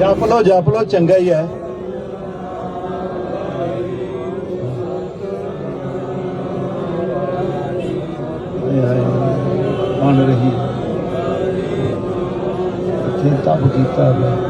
ਜਪ ਲਓ ਜਪ ਲਓ ਚੰਗਾ ਹੀ ਹੈ ਬਣ ਰਹੀ ਇੱਥੇ ਤਪ ਕੀਤਾ ਹੈ